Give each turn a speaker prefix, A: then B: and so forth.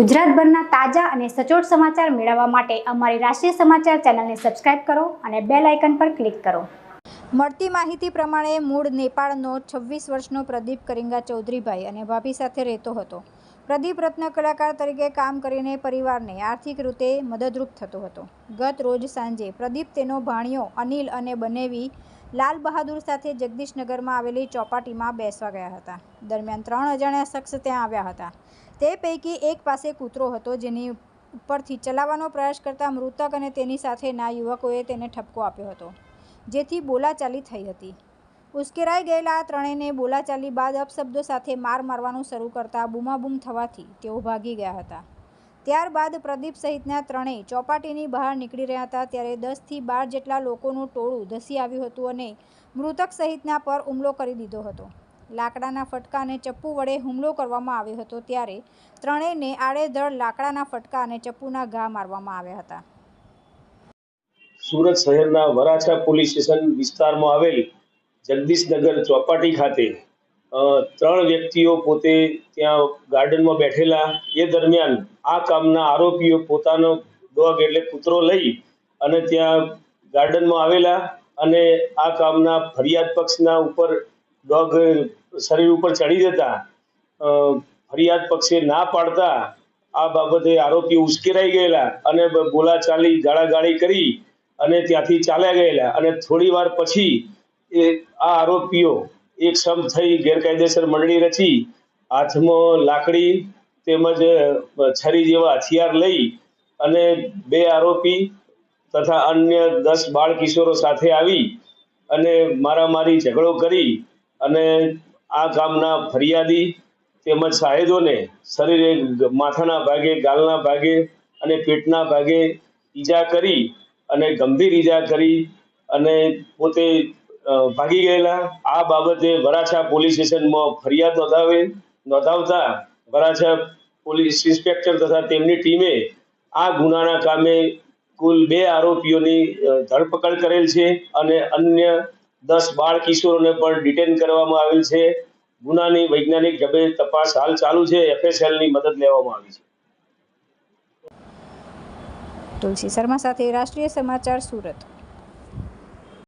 A: ગુજરાતભરના તાજા અને સચોટ સમાચાર મેળવવા માટે અમારી રાષ્ટ્રીય સમાચાર ચેનલને સબસ્ક્રાઇબ કરો અને બેલ આઇકન પર ક્લિક કરો. મળતી માહિતી પ્રમાણે મૂળ નેપાળનો છવ્વીસ વર્ષનો પ્રદીપ કરિંગા ચૌધરીભાઈ અને ભાભી સાથે રહેતો હતો. પ્રદીપ રત્ન કલાકાર તરીકે કામ કરીને પરિવારને આર્થિક રીતે મદદરૂપ થતો હતો. ગત રોજ સાંજે પ્રદીપ તેનો ભાણિયો અનિલ અને બનેવી લાલ બહાદુર સાથે જગદીશનગરમાં આવેલી ચોપાટીમાં બેસવા ગયા હતા. દરમિયાન ત્રણ અજાણ્યા શખ્સ ત્યાં આવ્યા હતા. તે પૈકી એક પાસે કૂતરો હતો જેની ઉપરથી ચલાવવાનો પ્રયાસ કરતા મૃતક અને તેની સાથેના યુવકોએ તેને ઠપકો આપ્યો હતો, જેથી બોલાચાલી થઈ હતી. ઉશ્કેરાઈ ગયેલા આ ત્રણેયને બોલાચાલી બાદ અપશબ્દો સાથે માર મારવાનું શરૂ કરતા બૂમાબૂમ થવાથી તેઓ ભાગી ગયા હતા. ત્યારબાદ પ્રદીપ સહિતના ત્રણેય ચોપાટીની બહાર નીકળી રહ્યા હતા ત્યારે દસથી બાર જેટલા લોકોનું ટોળું ધસી આવ્યું હતું અને મૃતક સહિતના પર હુમલો કરી દીધો હતો. લાકડાના ફટકા અને ચપ્પુ વડે હુમલો કરવામાં આવ્યો હતો ત્યારે ત્રણેયને આડેધડ લાકડાના ફટકા અને ચપ્પુના ઘા મારવામાં આવ્યા હતા.
B: સુરત શહેરના વરાછા પોલીસ સ્ટેશન વિસ્તારમાં આવેલ જગદીશનગર ચોપાટી ખાતે ત્રણ વ્યક્તિઓ પોતે ત્યાં ગાર્ડનમાં બેઠેલા. એ દરમિયાન આ કામના આરોપીઓ પોતાનો ડોગ એટલે કૂતરો લઈ અને ત્યાં ગાર્ડનમાં આવેલા અને આ કામના ફરિયાદ પક્ષના ઉપર ડોગ શરીર ઉપર ચડી જતા ફરિયાદ પક્ષે ના પાડતા આ બાબતે આરોપીઓ ઉશ્કેરાઈ ગયેલા અને બોલાચાલી ગાળાગાળી કરી અને ત્યાંથી ચાલ્યા ગયેલા. અને થોડી વાર પછી એ આ આરોપીઓ એક સમ થઈ ગેરકાયદેસર મંડળી રચી, હાથમાં લાકડી તેમજ છરી જેવા હથિયાર લઈ અને બે આરોપી તથા અન્ય દસ બાળ કિશોરો સાથે આવી અને મારામારી ઝઘડો કરી અને આ ગામના ફરિયાદી તેમજ સાહેદોને શરીરે માથાના ભાગે, ગાલના ભાગે અને પેટના ભાગે ઈજા કરી અને ગંભીર ઈજા કરી અને પોતે ભાગી ગયેલા. આ બાબતે વરાછા પોલીસ સ્ટેશનમાં ફરિયાદ નોંધાવે નોંધાવતા વરાછા પોલીસ ઇન્સ્પેક્ટર તથા તેમની ટીમે આ ગુનાના કામે કુલ બે આરોપીઓની ધરપકડ કરેલ છે અને અન્ય દસ બાળ કિશોરોને પણ ડિટેન કરવામાં આવેલ છે. ગુનાની વૈજ્ઞાનિક ઢબે તપાસ હાલ ચાલુ છે. એફએસએલની મદદ લેવામાં આવી છે.
A: તુલસી શર્મા સાથે રાષ્ટ્રીય સમાચાર સુરત.